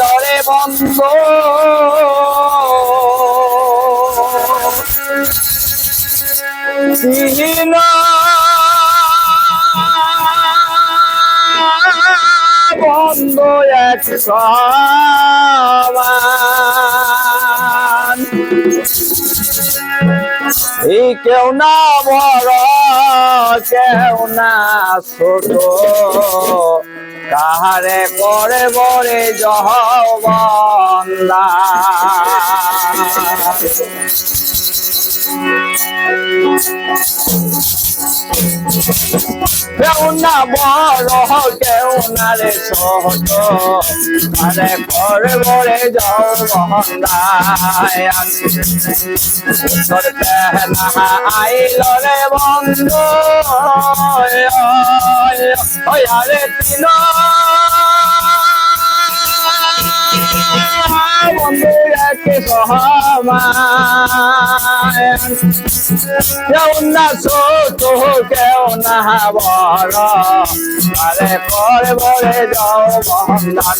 লড়ে বন্ধ। সিহীন বন্ধ এক সমান এই কেউ না বড় কেউ না ছোট। কাহারে করে বরে জহবন্দা কেউ না বড় কেউ না রে ছোট। আরে করে জহবন্দায় উত্তর পেহনা আইল রে বন্ধু আরে তিন। বন্ধু। একে সহমান কেউ না ছোট কেউ না বড় আরে করে বলে যাও বহমান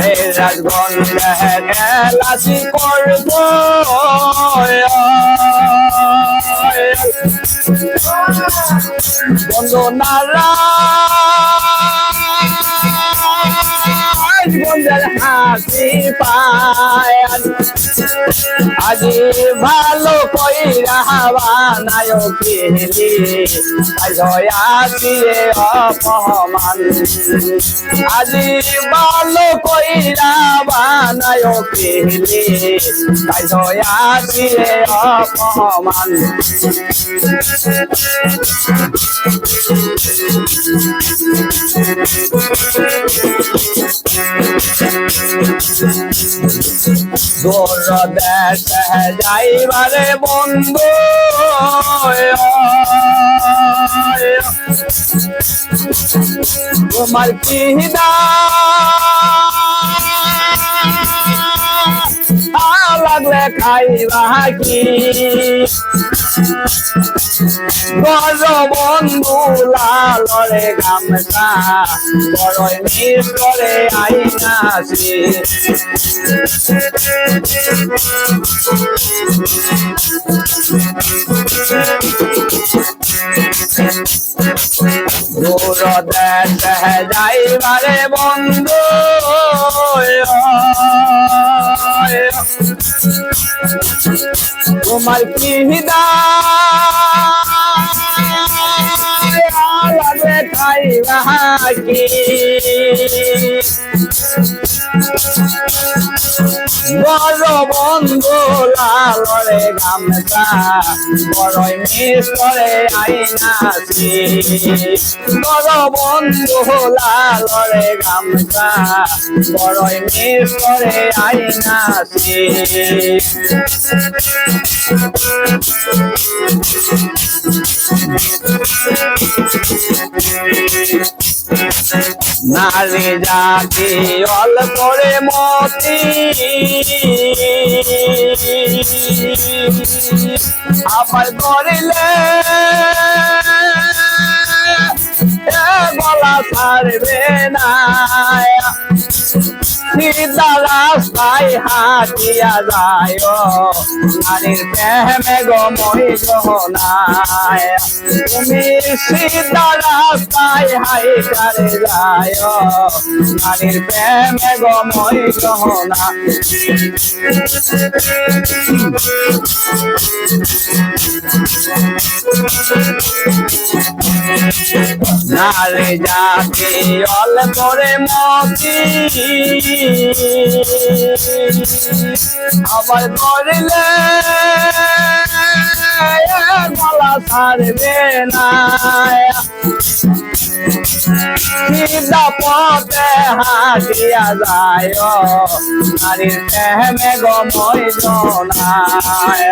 এই রাজগঞ্জে এলাচি করব বন্ধু নারা গঞ্জের হাসি পায়। আজি ভালো কইরা অপমান। আজি ভালো বানায় খেলি দয়া দিয়ে অপমান দূর দেশ যাইবারে বন্ধু তোমার কি লাগলে খাইবা কি বড় বন্ধু লালরে গামছা বড় মিস করে আইনাছি দূর দেশ যাইবারে বন্ধু তোমার কি লাগবে খাইবা কি বড় বন্ধু লালরে গামছা, বড়ই মিস করে আইনাছি। বড় বন্ধু লালরে গামছা, বড়ই মিস করে আইনাছি। নারী জাতি করে মতি। আবার করিলে সিধা রাস্তায় হাটিয়া যায় নারীর প্রেমে গমই গহনায় তুমি সিধা রাস্তায় হাই করে যায় নারীর প্রেমে গমই গহনা নারে যাকে অল করে মতি। আবার করলে গলা ছাড়বে না। সিধা পথে হাটিয়া যায় নারীর প্রেমে গময় জনায়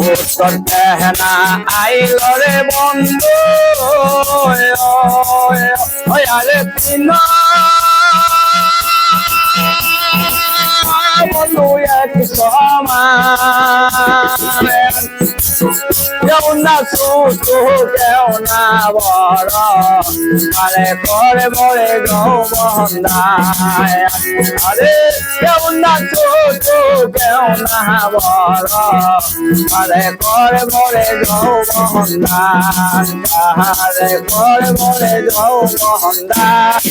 উত্তর দেহনা আইল রে বন্ধু আরে পিনা কেউ না সুতু কেউ না বড় আরে করে বলে গৌমন্দায় আরে কেউ না সুতু কেউ না বড় আরে করে বলে গৌমন্দান আরে করে বলে গৌমন্দান